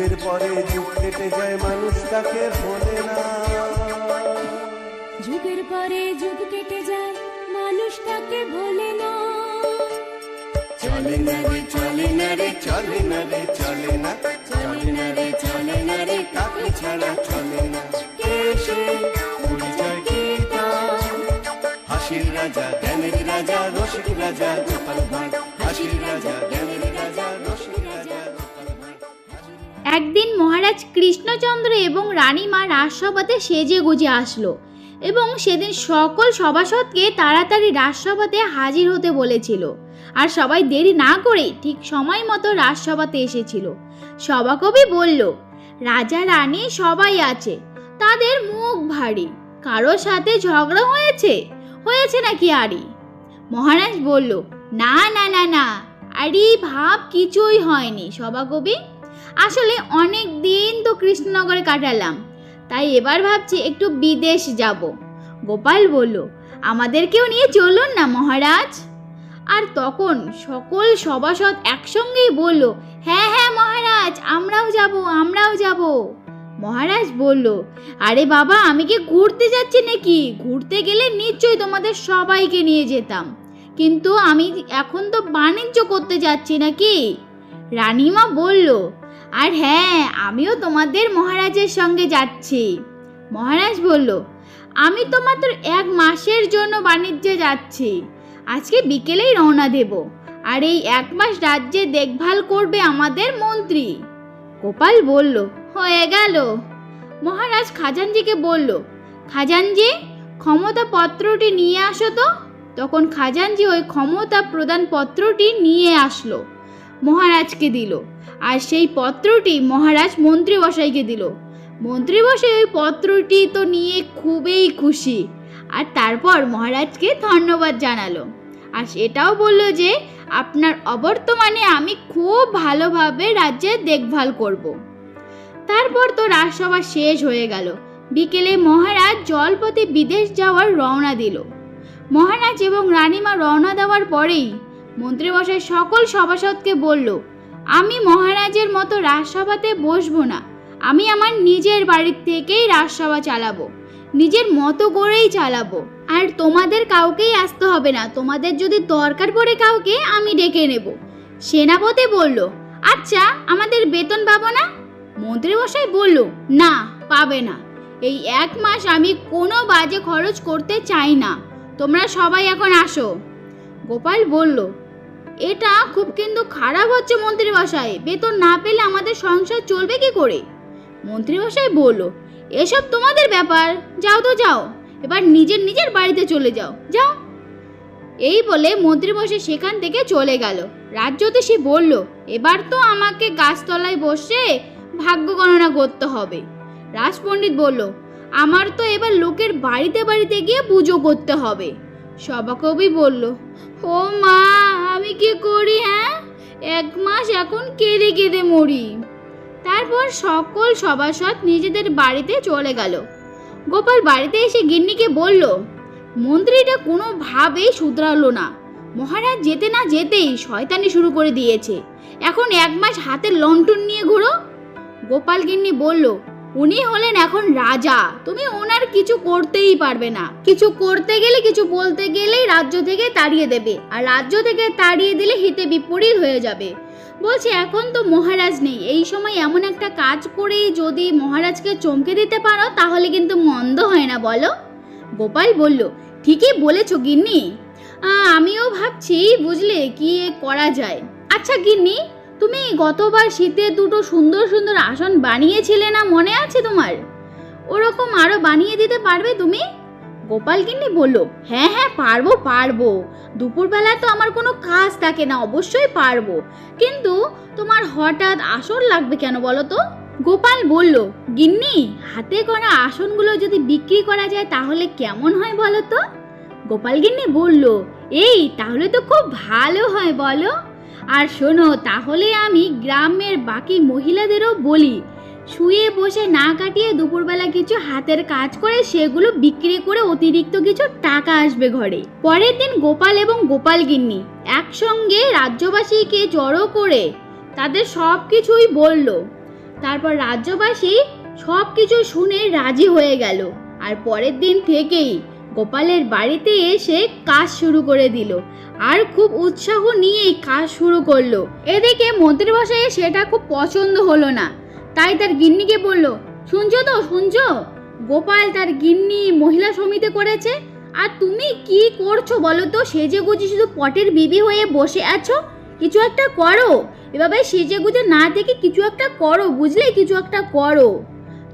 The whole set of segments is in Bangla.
যুগের পরে যুগ কেটে যায় মানুষ তাকে ভোলে না। যুগের পরে যুগ কেটে যায় মানুষ তাকে ভোলে না। চলে না রে চলে না রে চলে না রে চলে না। চলে না রে চলে না রে কাকে ছাড়া চলে না? কে সে? পরিচয় কি তার? হাসির রাজা জ্ঞানের রাজা রসিক রাজা গোপাল ভাঁড়। হাসির রাজা একদিন মহারাজ কৃষ্ণচন্দ্র এবং রানীমা রাজসভাতে সেজে গুজে আসলো এবং সেদিন সকল সভাসদকে তাড়াতাড়ি রাজসভাতে হাজির হতে বলেছিল। আর সবাই দেরি না করে ঠিক সময় মতো রাজসভাতে এসেছিল। সভাকবি বলল, রাজা, রানী সবাই আছে। তাদের মুখ ভারী। কারোর সাথে ঝগড়া হয়েছে? হয়েছে নাকি আরি মহারাজ বলল, না না না না। আরে ভাব কিছুই হয়নি। সভাকবি আসলে অনেক দিন তো কৃষ্ণনগরে কাটালাম। তাই এবার ভাবছি একটু বিদেশ যাব। গোপাল বলল, আমাদেরকেও নিয়ে চলুন না মহারাজ। আর তখন সকল সভাসদ একসঙ্গেই বলল হ্যাঁ হ্যাঁ মহারাজ, আমরাও যাব আমরাও যাব। মহারাজ বলল, আরে বাবা, আমি কি ঘুরতে যাচ্ছি নাকি? ঘুরতে গেলে নিশ্চয়ই তোমাদের সবাইকে নিয়ে যেতাম। কিন্তু আমি এখন তো বাণিজ্য করতে যাচ্ছি নাকি? রানীমা বলল আর হ্যাঁ আমিও তোমাদের মহারাজের সঙ্গে যাচ্ছি। মহারাজ বলল, আমি তো মাত্র এক মাসের জন্য বাণিজ্যে যাচ্ছি। আজকে বিকেলেই রওনা দেব। আর এই এক মাস রাজ্যে দেখভাল করবে আমাদের মন্ত্রী। গোপাল বলল, হয়ে গেল। মহারাজ খাজানজিকে বলল, খাজানজি ক্ষমতা পত্রটি নিয়ে আসো তো। তখন খাজানজি ওই ক্ষমতা প্রদান পত্রটি নিয়ে আসলো। মহারাজকে দিল। আর সেই পত্রটি মহারাজ মন্ত্রী বসাইকে দিল। মন্ত্রী বসাই ওই পত্রটি তো নিয়ে খুবই খুশি। আর তারপর মহারাজকে ধন্যবাদ জানালো। আর সেটাও বলল যে, আপনার অবর্তমানে আমি খুব ভালোভাবে রাজ্যের দেখভাল করব। তারপর তো রাজসভা শেষ হয়ে গেল। বিকেলে মহারাজ জলপথে বিদেশ যাওয়ার রওনা দিল। মহারাজ এবং রানীমা রওনা দেওয়ার পরেই মন্ত্রীমশাই সকল সভাসদকে বলল, আমি মহারাজের মতো রাজসভাতে বসবো না। আমি আমার নিজের বাড়ির থেকেই রাজসভা চালাবো। নিজের মতো করেই চালাবো। আর তোমাদের কাউকেই আসতে হবে না। তোমাদের যদি দরকার পড়ে কাউকে, আমি ডেকে নেব। সেনাপতি বলল আচ্ছা আমাদের বেতন পাবো না? মন্ত্রীমশাই বলল, না, পাবে না। এই এক মাস আমি কোনো বাজে খরচ করতে চাই না। তোমরা সবাই এখন আসো। গোপাল বলল এটা খুব কিন্তু খারাপ হচ্ছে মন্ত্রী মন্ত্রীমশাই। বেতন না পেলে আমাদের সংসার চলবে কি করে? মন্ত্রী মন্ত্রীমশাই বলল, এসব তোমাদের ব্যাপার। যাও তো যাও। এবার নিজের নিজের বাড়িতে চলে যাও। যাও। এই বলে মন্ত্রীমশাই সেখান থেকে চলে গেল। রাজ্যতে বলল, এবার তো আমাকে গাছতলায় বসে ভাগ্য গণনা করতে হবে। রাজপণ্ডিত বলল, আমার তো এবার লোকের বাড়িতে বাড়িতে গিয়ে পুজো করতে হবে। সভাকবি বলল, ও মা আমি কি করি হ্যাঁ? এক মাস এখন কেঁদে কেঁদে মরি। তারপর সকল সভাসদ নিজেদের বাড়িতে চলে গেল। গোপাল বাড়িতে এসে গিন্নিকে বলল, মন্ত্রীটা কোনোভাবেই শুধরালো না। মহারাজ যেতে না যেতেই শয়তানি শুরু করে দিয়েছে। এখন এক মাস হাতে লন্ঠন নিয়ে ঘোরো। গোপাল গিন্নি বলল উনি হলেন এখন রাজা। তুমি ওনার কিছু করতেই পারবে না। কিছু করতে গেলে, কিছু বলতে গেলেই রাজ্য থেকে তাড়িয়ে দেবে। আর রাজ্য থেকে তাড়িয়ে দিলে হিতে বিপরীত হয়ে যাবে। বলছে, এখন তো মহারাজ নেই। এই সময় এমন একটা কাজ করেই যদি মহারাজকে চমকে দিতে পারো, তাহলে কিন্তু মন্দ হয় না, বলো। গোপাল বলল, ঠিকই বলেছ, গিন্নি। আমিও ভাবছি, বুঝলে, কি করা যায়? আচ্ছা গিন্নি তুমি গতবার শীতে দুটো সুন্দর সুন্দর আসন বানিয়েছিলে না মনে আছে তোমার? ওরকম আরও বানিয়ে দিতে পারবে তুমি? গোপাল গিন্নি বলল হ্যাঁ হ্যাঁ পারব পারব। দুপুরবেলা তো আমার কোনো কাজ থাকে না, অবশ্যই পারব। কিন্তু তোমার হঠাৎ আসন লাগবে কেন বলো তো? গোপাল বলল, গিন্নি, হাতে করা আসনগুলো যদি বিক্রি করা যায় তাহলে কেমন হয় বলো তো? গোপাল গিন্নি বলল, এই, তাহলে তো খুব ভালো হয় বলো। আর শোনো, তাহলে আমি গ্রামের বাকি মহিলাদেরও বলি, শুয়ে বসে না কাটিয়ে দুপুরবেলা কিছু হাতের কাজ করে সেগুলো বিক্রি করে অতিরিক্ত কিছু টাকা আসবে ঘরে। পরের দিন গোপাল এবং গোপাল গিন্নি একসঙ্গে রাজ্যবাসীকে জড়ো করে তাদের সব কিছুই বলল। তারপর রাজ্যবাসী সব কিছু শুনে রাজি হয়ে গেল। আর পরের দিন থেকেই গোপালের বাড়িতে এসে কাজ শুরু করে দিল। আর খুব উৎসাহ নিয়েই কাজ শুরু করল। এদিকে মন্ত্রীমশাই সেটা খুব পছন্দ হলো না। তাই তার গিন্নিকে বলল, শুনছো তো, শুনছো? গোপাল তার গিন্নি মহিলা সমিতি করেছে। আর তুমি কি করছ বলো তো? সেজে গুজে শুধু পটের বিবি হয়ে বসে আছো? কিছু একটা করো। এভাবে সেজে গুজে না থেকে কিছু একটা করো, বুঝলে? কিছু একটা করো।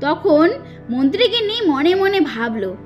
তখন মন্ত্রীগিন্নি মনে মনে ভাবলো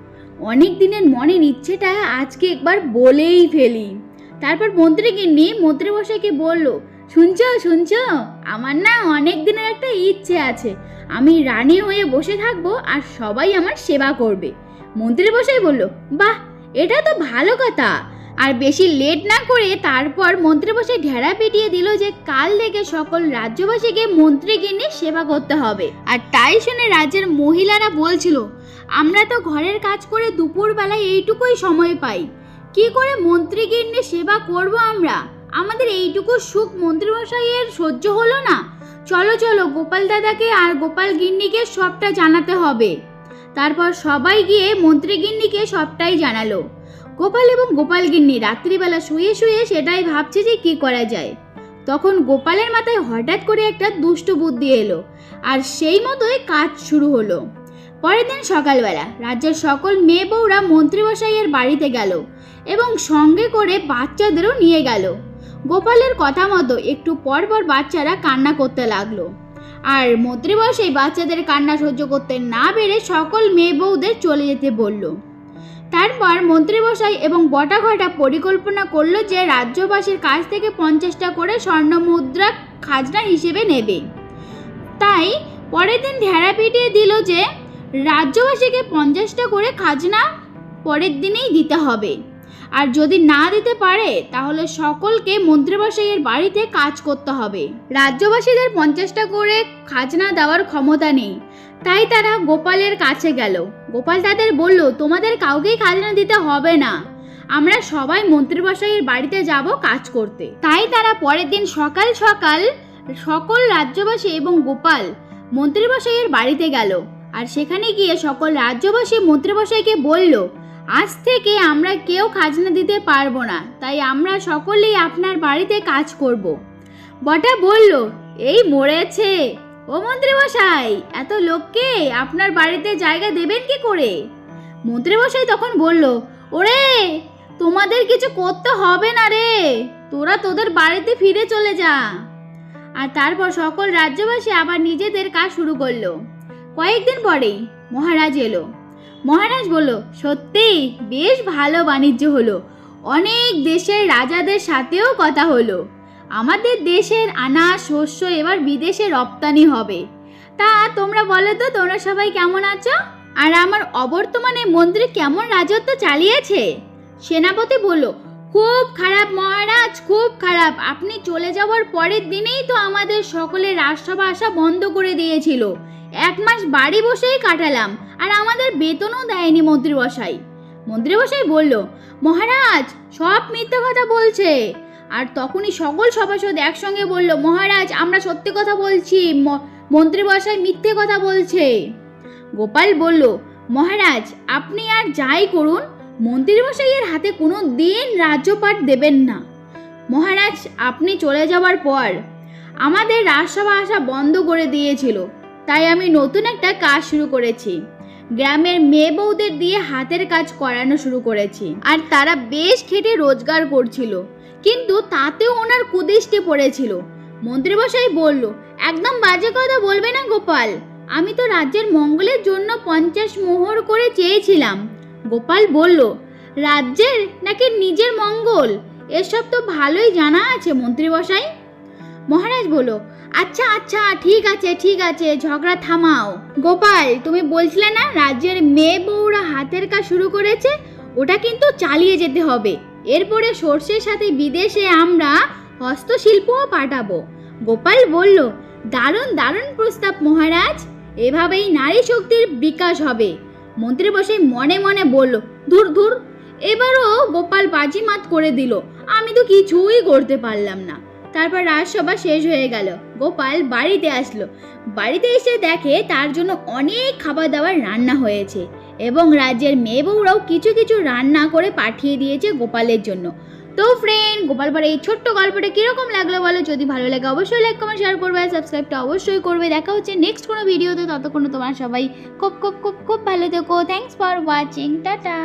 অনেক দিনের মনের ইচ্ছেটা আজকে একবার বলেই ফেলি। তারপর মন্ত্রীকে মন্ত্রীগিন্নি মন্ত্রীমশাইকে বলল, শুনছো শুনছো, আমার না অনেক দিনের একটা ইচ্ছে আছে। আমি রানী হয়ে বসে থাকব আর সবাই আমার সেবা করবে। মন্ত্রীমশাই বলল, বাহ, এটা তো ভালো কথা। আর বেশি লেট না করে তারপর মন্ত্রীমশাই ঢেড়া পিটিয়ে দিল যে কাল থেকে সকল রাজ্যবাসীকে মন্ত্রীগিন্নির সেবা করতে হবে। আর তাই শুনে রাজ্যের মহিলারা বলছিল আমরা তো ঘরের কাজ করে দুপুরবেলায় এইটুকুই সময় পাই। কি করে মন্ত্রীগিন্নি সেবা করব আমরা? আমাদের এইটুকু সুখ মন্ত্রীমশাইয়ের সহ্য হলো না। চলো চলো, গোপাল দাদাকে আর গোপাল গিন্নিকে সবটা জানাতে হবে। তারপর সবাই গিয়ে মন্ত্রীগিন্নিকে সবটাই জানালো। গোপাল এবং গোপাল গিন্নি রাত্রিবেলা শুয়ে শুয়ে সেটাই ভাবছে যে কি করা যায়। তখন গোপালের মাথায় হঠাৎ করে একটা দুষ্ট বুদ্ধি এলো। আর সেই মতোই কাজ শুরু হলো। পরের দিন সকালবেলা রাজ্যের সকল মেয়ে বউরা মন্ত্রীমশাইয়ের বাড়িতে গেল এবং সঙ্গে করে বাচ্চাদেরও নিয়ে গেল। গোপালের কথা মতো একটু পর পর বাচ্চারা কান্না করতে লাগল। আর মন্ত্রীমশাই বাচ্চাদের কান্না সহ্য করতে না পেরে সকল মেয়ে বউদের চলে যেতে বলল। তারপর মন্ত্রীমশাই এবং বটা ঘটা পরিকল্পনা করল যে রাজ্যবাসীর কাছ থেকে পঞ্চাশটা করে স্বর্ণ মুদ্রা খাজনা হিসেবে নেবে। তাই পরের দিন ঢেড়া পিটিয়ে দিল যে রাজ্যবাসীকে পঞ্চাশটা করে খাজনা পরের দিনেই দিতে হবে। আর যদি না দিতে পারে, তাহলে সকলকে মন্ত্রীমশাইয়ের বাড়িতে কাজ করতে হবে। রাজ্যবাসীদের পঞ্চাশটা করে খাজনা দেওয়ার ক্ষমতা নেই। তাই তারা গোপালের কাছে গেল। গোপাল তাদের বলল, তোমাদের কাউকেই খাজনা দিতে হবে না। আমরা সবাই মন্ত্রীমশাইয়ের বাড়িতে যাব কাজ করতে। তাই তারা পরের দিন সকাল সকাল সকল রাজ্যবাসী এবং গোপাল মন্ত্রীমশাইয়ের বাড়িতে গেল। আর সেখানে গিয়ে সকল রাজ্যবাসী মন্ত্রীমশাইকে বলল, আজ থেকে আমরা কেউ খাজনা দিতে পারব না, তাই আমরা সকলেই আপনার বাড়িতে কাজ করব। বটা বলল, এই মরেছে। ও মন্ত্রীমশাই, এত লোককে আপনার বাড়িতে জায়গা দেবেন কি করে? মন্ত্রীমশাই তখন বলল, ওরে, তোমাদের কিছু করতে হবে না রে, তোরা তোদের বাড়িতে ফিরে চলে যা। আর তারপর সকল রাজ্যবাসী আবার নিজেদের কাজ শুরু করল। কয়েকদিন পরেই মহারাজ এলো। মহারাজ বলল, সত্যি, বেশ ভালো বাণিজ্য হলো। অনেক দেশের রাজাদের সাথেও কথা হলো। আমাদের দেশের আনা শস্য এবার বিদেশে রপ্তানি হবে। তা তোমরা বলো তো, তোমরা সবাই কেমন আছো? আর আমার অবর্তমানে মন্ত্রী কেমন রাজত্ব চালিয়েছে? সেনাপতি বলল খুব খারাপ মহারাজ, খুব খারাপ। আপনি চলে যাওয়ার পরের দিনেই তো আমাদের সকলের রাজসভা আসা বন্ধ করে দিয়েছিল। এক মাস বাড়ি বসেই কাটালাম, আর আমাদের বেতনও দেয়নি মন্ত্রীমশাই। মন্ত্রীমশাই বলল, মহারাজ, সব মিথ্যে কথা বলছে। আর তখনই সকল সভাসদ একসঙ্গে বলল, মহারাজ, আমরা সত্যি কথা বলছি মন্ত্রীমশাই মিথ্যে কথা বলছে। গোপাল বলল, মহারাজ, আপনি আর যাই করুন মন্ত্রীমশাইয়ের হাতে কোনো দিন রাজ্যপাট দেবেন না। মহারাজ, আপনি চলে যাওয়ার পর আমাদের রাজসভা আসা বন্ধ করে দিয়েছিল, তাই আমি নতুন একটা কাজ শুরু করেছি। গ্রামের মেয়ে বউদের দিয়ে হাতের কাজ করানো শুরু করেছি। আর তারা বেশ খেটে রোজগার করছিল, কিন্তু তাতেও ওনার কুদৃষ্টি পড়েছিল। মন্ত্রীমশাই বলল, একদম বাজে কথা বলবে না গোপাল। আমি তো রাজ্যের মঙ্গলের জন্য পঞ্চাশ মোহর করে চেয়েছিলাম। গোপাল বলল, রাজ্যের নাকি নিজের মঙ্গল? এসব তো ভালোই জানা আছে, মন্ত্রীমশাই। মহারাজ বলল আচ্ছা আচ্ছা ঠিক আছে ঠিক আছে, ঝগড়া থামাও। গোপাল, তুমি বলছিলে না রাজ্যের মেয়ে বউরা হাতের কাজ শুরু করেছে? ওটা কিন্তু চালিয়ে যেতে হবে। এরপরে সর্ষের সাথে বিদেশে আমরা হস্তশিল্পও পাঠাবো। গোপাল বলল, দারুণ দারুণ প্রস্তাব মহারাজ। এভাবেই নারী শক্তির বিকাশ হবে। মন্ত্রী বসে মনে মনে বলল, ধুর ধুর। এবারও গোপাল বাজিমাত করে দিল, আমি তো কিছুই করতে পারলাম না। তারপর রাজসভা শেষ হয়ে গেল, গোপাল বাড়িতে আসলো। বাড়িতে এসে দেখে তার জন্য অনেক খাবার দাবার রান্না হয়েছে এবং রাজ্যের মেয়ে বউরাও কিছু কিছু রান্না করে পাঠিয়ে দিয়েছে গোপালের জন্য। তো ফ্রেন্ড গোপাল পাড়ে এই ছোট্ট গল্পটা কীরকম লাগল বলো? যদি ভালো লাগে অবশ্যই লাইক কমেন্ট শেয়ার করবে আর সাবস্ক্রাইবটা অবশ্যই করবে। দেখা হচ্ছে নেক্সট কোনো ভিডিওতে ততক্ষণ তোমার সবাই খুব খুব খুব খুব ভালো থেকো। Thanks for watching tata.